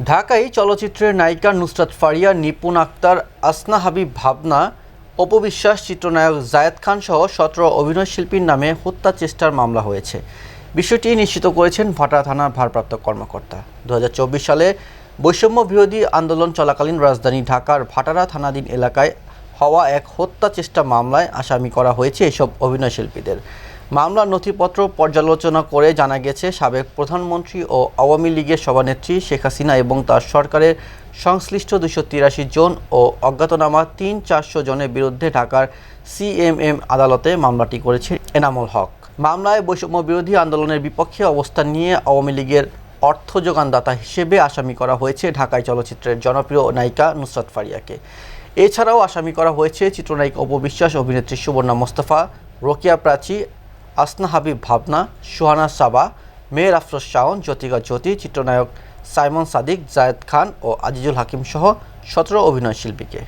ঢাকাই চলচ্চিত্রের নায়িকা নুসরাত ফারিয়া, নিপুণ আক্তার, আসনা হাবিব ভাবনা, অপবিশ্বাস, চিত্রনায়ক জায়েদ খান সহ সতেরো অভিনয়শিল্পীর নামে হত্যা চেষ্টার মামলা হয়েছে। বিষয়টি নিশ্চিত করেছেন ভাটা থানার ভারপ্রাপ্ত কর্মকর্তা। দু হাজার চব্বিশ সালে বৈষম্য বিরোধী আন্দোলন চলাকালীন রাজধানী ঢাকার ভাটারা থানাধীন এলাকায় হওয়া এক হত্যা চেষ্টা মামলায় আসামি করা হয়েছে এসব অভিনয়শিল্পীদের মামলার নথিপত্র পর্যালোচনা করে জানা গেছে, সাবেক প্রধানমন্ত্রী ও আওয়ামী লীগের সভানেত্রী শেখ হাসিনা এবং তার সরকারের সংশ্লিষ্ট দুশো তিরাশি জন ও অজ্ঞাতনামা তিন চারশো জনের বিরুদ্ধে ঢাকার সিএমএম আদালতে মামলাটি করেছে এনামুল হক। মামলায় বৈষম্য বিরোধী আন্দোলনের বিপক্ষে অবস্থান নিয়ে আওয়ামী লীগের অর্থ যোগানদাতা হিসেবে আসামি করা হয়েছে ঢাকায় চলচ্চিত্রের জনপ্রিয় নায়িকা নুসরাত ফারিয়াকে। এছাড়াও আসামি করা হয়েছে চিত্রনায়িকা অপবিশ্বাস, অভিনেত্রী সুবর্ণা মোস্তফা, রোকিয়া প্রাচী আসনা হাবিব ভাবনা, সুহানা সাবা, মেয়ের আফরোজ শাওন, জ্যোতিকা জ্যোতি, চিত্রনায়ক সাইমন সাদিক, জায়েদ খান ও আজিজুল হাকিম সহ সতেরো অভিনয়শিল্পীকে।